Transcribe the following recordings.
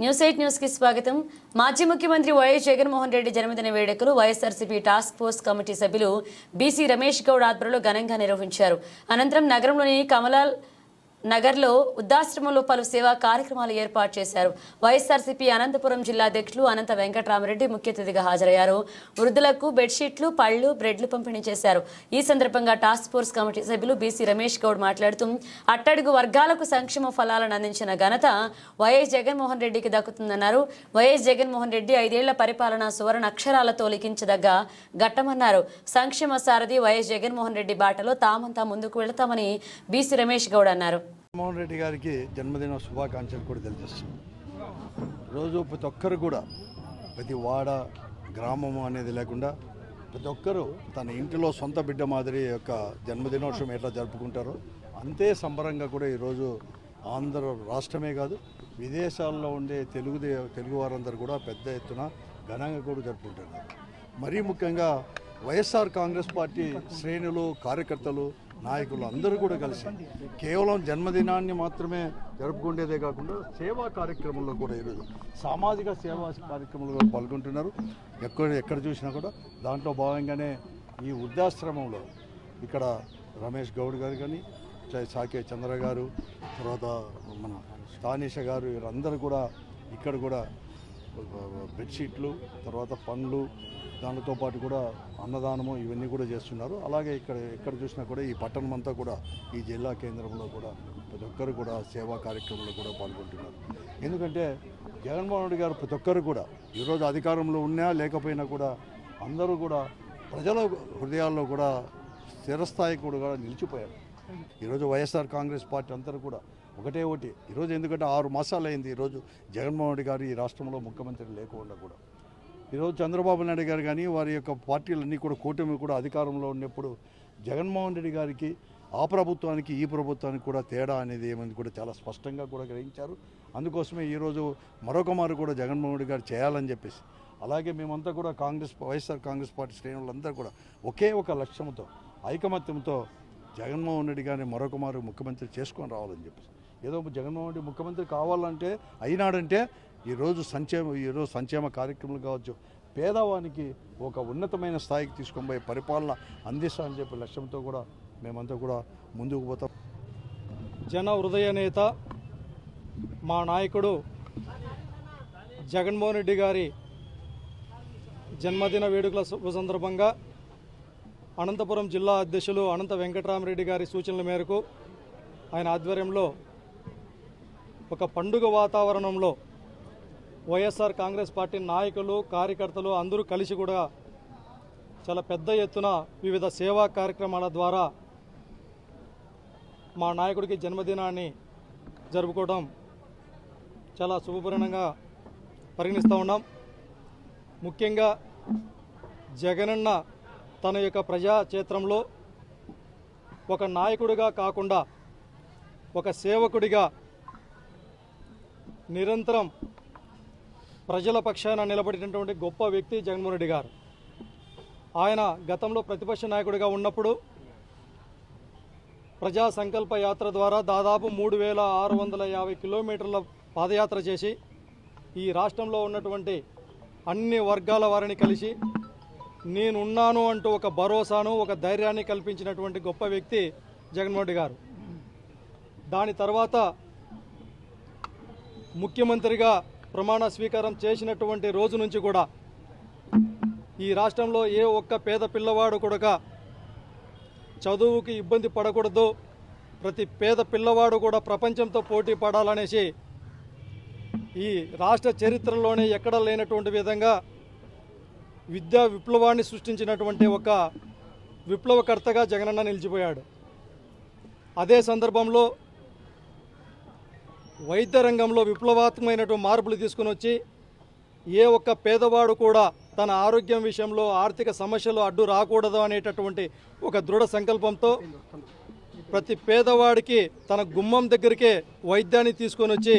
News eight న్యూస్కి స్వాగతం. మాజీ ముఖ్యమంత్రి వైఎస్ జగన్మోహన్ రెడ్డి జన్మదిన వేడుకలు వైఎస్ఆర్సీపీ టాస్క్ ఫోర్స్ కమిటీ సభ్యులు బీసీ రమేష్ గౌడ్ ఆధ్వర్యంలో ఘనంగా నిర్వహించారు. అనంతరం నగరంలోని కమలాల్ నగర్లో వృద్ధాశ్రమంలో పలు సేవా కార్యక్రమాలు ఏర్పాటు చేశారు. వైఎస్ఆర్సీపీ అనంతపురం జిల్లా అధ్యక్షులు అనంత వెంకటరామరెడ్డి ముఖ్య అతిథిగా హాజరయ్యారు. వృద్ధులకు బెడ్షీట్లు పళ్ళు బ్రెడ్లు పంపిణీ చేశారు. ఈ సందర్భంగా టాస్క్ ఫోర్స్ కమిటీ సభ్యులు బీసీ రమేష్ గౌడ్ మాట్లాడుతూ అట్టడుగు వర్గాలకు సంక్షేమ ఫలాలను అందించిన ఘనత వైఎస్ జగన్మోహన్ రెడ్డికి దక్కుతుందన్నారు. వైఎస్ జగన్మోహన్ రెడ్డి ఐదేళ్ళ పరిపాలన సువర్ణ అక్షరాలతో లిఖించదగ్గ ఘట్టమన్నారు. సంక్షేమ సారథి వైఎస్ జగన్మోహన్ రెడ్డి బాటలో తామంతా ముందుకు వెళతామని బీసీ రమేష్ గౌడ్ అన్నారు. జగన్మోహన్ రెడ్డి గారికి జన్మదిన శుభాకాంక్షలు కూడా తెలియజేస్తాం రోజు ప్రతి ఒక్కరు కూడా ప్రతి వాడ గ్రామము అనేది లేకుండా ప్రతి ఒక్కరూ తన ఇంటిలో సొంత బిడ్డ మాదిరి యొక్క జన్మదినోత్సవం ఎట్లా జరుపుకుంటారో అంతే సంబరంగా కూడా ఈరోజు ఆంధ్ర రాష్ట్రమే కాదు విదేశాల్లో ఉండే తెలుగు తెలుగు వారందరూ కూడా పెద్ద ఎత్తున ఘనంగా కూడా జరుపుకుంటున్నారు. మరీ ముఖ్యంగా వైఎస్ఆర్ కాంగ్రెస్ పార్టీ శ్రేణులు కార్యకర్తలు నాయకులు అందరూ కూడా కలిసి కేవలం జన్మదినాన్ని మాత్రమే జరుపుకునేదే కాకుండా సేవా కార్యక్రమంలో కూడా ఈరోజు సామాజిక సేవా కార్యక్రమంలో పాల్గొంటున్నారు. ఎక్కడ ఎక్కడ చూసినా కూడా దాంట్లో భాగంగానే ఈ వృద్ధాశ్రమంలో ఇక్కడ రమేష్ గౌడ్ గారు కానీ సాకే చంద్ర గారు తర్వాత మన స్థానిష గారు వీరందరూ కూడా ఇక్కడ కూడా బెడ్షీట్లు తర్వాత పండ్లు దానితో పాటు కూడా అన్నదానము ఇవన్నీ కూడా చేస్తున్నారు. అలాగే ఇక్కడ ఎక్కడ చూసినా కూడా ఈ పట్టణం అంతా కూడా ఈ జిల్లా కేంద్రంలో కూడా ప్రతి ఒక్కరు కూడా సేవా కార్యక్రమంలో కూడా పాల్గొంటున్నారు. ఎందుకంటే జగన్మోహన్ రెడ్డి గారు ప్రతి ఒక్కరు కూడా ఈరోజు అధికారంలో ఉన్నా లేకపోయినా కూడా అందరూ కూడా ప్రజల హృదయాల్లో కూడా స్థిరస్థాయి కూడా నిలిచిపోయారు. ఈరోజు వైఎస్ఆర్ కాంగ్రెస్ పార్టీ అందరూ కూడా ఒకటే ఒకటి ఈరోజు ఎందుకంటే ఆరు మాసాలు అయింది ఈరోజు జగన్మోహన్ రెడ్డి గారు ఈ రాష్ట్రంలో ముఖ్యమంత్రి లేకుండా కూడా. ఈరోజు చంద్రబాబు నాయుడు గారు కానీ వారి యొక్క పార్టీలన్నీ కూడా కూటమి కూడా అధికారంలో ఉన్నప్పుడు జగన్మోహన్ రెడ్డి గారికి ఆ ప్రభుత్వానికి ఈ ప్రభుత్వానికి కూడా తేడా అనేది ఏమని కూడా చాలా స్పష్టంగా కూడా గ్రహించారు. అందుకోసమే ఈరోజు మరొక మారు కూడా జగన్మోహన్ రెడ్డి గారు చేయాలని చెప్పేసి అలాగే మేమంతా కూడా కాంగ్రెస్ వైఎస్ఆర్ కాంగ్రెస్ పార్టీ శ్రేణులందరూ కూడా ఒకే ఒక లక్ష్యంతో ఐకమత్యంతో జగన్మోహన్ రెడ్డి గారిని మరొక మారు ముఖ్యమంత్రి చేసుకొని రావాలని చెప్పేసి ఏదో జగన్మోహన్ రెడ్డి ముఖ్యమంత్రి కావాలంటే అయినాడంటే ఈరోజు సంక్షేమ ఈరోజు సంక్షేమ కార్యక్రమాలు కావచ్చు పేదవానికి ఒక ఉన్నతమైన స్థాయికి తీసుకొని పోయే పరిపాలన అందిస్తామని చెప్పే లక్ష్యంతో కూడా మేమంతా కూడా ముందుకు పోతాం. జన హృదయ నేత మా నాయకుడు జగన్మోహన్ రెడ్డి గారి జన్మదిన వేడుకల సందర్భంగా అనంతపురం జిల్లా అధ్యక్షులు అనంత వెంకటరామరెడ్డి గారి సూచనల మేరకు ఆయన ఆధ్వర్యంలో ఒక పండుగ వాతావరణంలో వైఎస్ఆర్ కాంగ్రెస్ పార్టీ నాయకులు కార్యకర్తలు అందరూ కలిసి కూడా చాలా పెద్ద ఎత్తున వివిధ సేవా కార్యక్రమాల ద్వారా మా నాయకుడికి జన్మదినాన్ని జరుపుకోవడం చాలా శుభపరిణంగా పరిగణిస్తూ ఉన్నాం. ముఖ్యంగా జగనన్న తన యొక్క ప్రజాక్షేత్రంలో ఒక నాయకుడిగా కాకుండా ఒక సేవకుడిగా నిరంతరం ప్రజల పక్షాన నిలబడినటువంటి గొప్ప వ్యక్తి జగన్మోహన్ రెడ్డి గారు. ఆయన గతంలో ప్రతిపక్ష నాయకుడిగా ఉన్నప్పుడు ప్రజా సంకల్ప యాత్ర ద్వారా దాదాపు మూడు వేల ఆరు వందల యాభై కిలోమీటర్ల పాదయాత్ర చేసి ఈ రాష్ట్రంలో ఉన్నటువంటి అన్ని వర్గాల వారిని కలిసి నేనున్నాను అంటూ ఒక భరోసాను ఒక ధైర్యాన్ని కల్పించినటువంటి గొప్ప వ్యక్తి జగన్మోహన్ రెడ్డి గారు. దాని తర్వాత ముఖ్యమంత్రిగా ప్రమాణ స్వీకారం చేసినటువంటి రోజు నుంచి కూడా ఈ రాష్ట్రంలో ఏ ఒక్క పేద పిల్లవాడు కూడా చదువుకి ఇబ్బంది పడకూడదు. ప్రతి పేద పిల్లవాడు కూడా ప్రపంచంతో పోటీ పడాలనేసి ఈ రాష్ట్ర చరిత్రలోనే ఎక్కడ లేనటువంటి విధంగా విద్యా విప్లవాన్ని సృష్టించినటువంటి ఒక విప్లవకర్తగా జగనన్న నిలిచిపోయాడు. అదే సందర్భంలో వైద్య రంగంలో విప్లవాత్మకమైనటువంటి మార్పులు తీసుకుని వచ్చి ఏ ఒక్క పేదవాడు కూడా తన ఆరోగ్యం విషయంలో ఆర్థిక సమస్యలు అడ్డు రాకూడదు అనేటటువంటి ఒక దృఢ సంకల్పంతో ప్రతి పేదవాడికి తన గుమ్మం దగ్గరికే వైద్యాన్ని తీసుకొని వచ్చి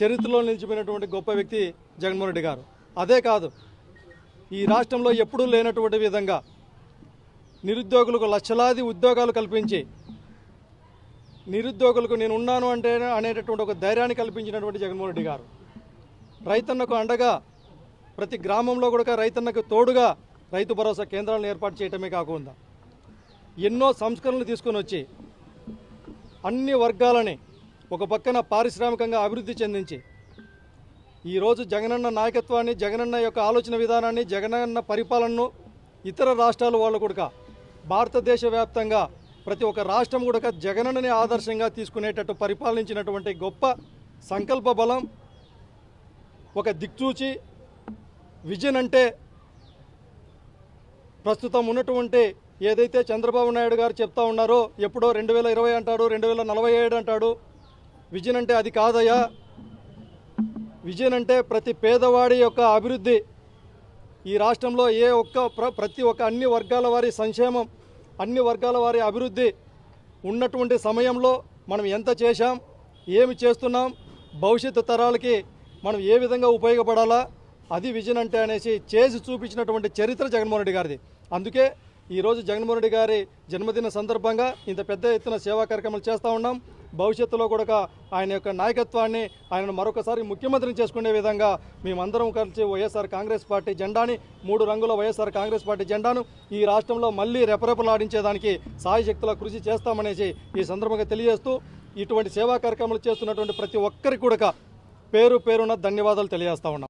చరిత్రలో నిలిచిపోయినటువంటి గొప్ప వ్యక్తి జగన్మోహన్ రెడ్డి గారు. అదే కాదు ఈ రాష్ట్రంలో ఎప్పుడూ లేనటువంటి విధంగా నిరుద్యోగులకు లక్షలాది ఉద్యోగాలు కల్పించి నిరుద్యోగులకు నేను ఉన్నాను అంటే అనేటటువంటి ఒక ధైర్యాన్ని కల్పించినటువంటి జగన్మోహన్ రెడ్డి గారు. రైతన్నకు అండగా ప్రతి గ్రామంలో కూడా రైతన్నకు తోడుగా రైతు భరోసా కేంద్రాలను ఏర్పాటు చేయటమే కాకుండా ఎన్నో సంస్కరణలు తీసుకొని వచ్చి అన్ని వర్గాలని ఒక పక్కన పారిశ్రామికంగా అభివృద్ధి చెందించి ఈరోజు జగనన్న నాయకత్వాన్ని జగనన్న యొక్క ఆలోచన విధానాన్ని జగనన్న పరిపాలనను ఇతర రాష్ట్రాల వాళ్ళు కూడా భారతదేశ వ్యాప్తంగా ప్రతి ఒక్క రాష్ట్రం కూడా జగనన్నని ఆదర్శంగా తీసుకునేటట్టు పరిపాలించినటువంటి గొప్ప సంకల్ప బలం ఒక దిక్చూచి విజన్ అంటే ప్రస్తుతం ఉన్నటువంటి ఏదైతే చంద్రబాబు నాయుడు గారు చెప్తా ఉన్నారో ఎప్పుడో రెండు వేల ఇరవై అంటాడు రెండు వేల నలభై ఏడు అంటాడు విజన్ అంటే అది కాదయ్యా. విజన్ అంటే ప్రతి పేదవాడి యొక్క అభివృద్ధి. ఈ రాష్ట్రంలో ఏ ఒక్క ప్ర ప్రతి ఒక్క అన్ని వర్గాల వారి సంక్షేమం అన్ని వర్గాల వారి అభివృద్ధి ఉన్నటువంటి సమయంలో మనం ఎంత చేశాం ఏమి చేస్తున్నాం భవిష్యత్తు తరాలకి మనం ఏ విధంగా ఉపయోగపడాలా అది విజన్ అంటే అనేసి చేసి చూపించినటువంటి చరిత్ర జగన్మోహన్ రెడ్డి గారిది. అందుకే ఈరోజు జగన్మోహన్ రెడ్డి గారి జన్మదిన సందర్భంగా ఇంత పెద్ద ఎత్తున సేవా కార్యక్రమాలు చేస్తూ ఉన్నాం. భవిష్యత్తులో కూడా ఆయన యొక్క నాయకత్వాన్ని ఆయనను మరొకసారి ముఖ్యమంత్రిని చేసుకునే విధంగా మేమందరం కలిసి వైఎస్ఆర్ కాంగ్రెస్ పార్టీ జెండాని మూడు రంగుల వైఎస్ఆర్ కాంగ్రెస్ పార్టీ జెండాను ఈ రాష్ట్రంలో మళ్ళీ రెపరెపలాడించేదానికి సాయశక్తుల కృషి చేస్తామనేసి ఈ సందర్భంగా తెలియజేస్తూ ఇటువంటి సేవా కార్యక్రమాలు చేస్తున్నటువంటి ప్రతి ఒక్కరికి కూడా పేరు పేరున ధన్యవాదాలు తెలియజేస్తా ఉన్నాం.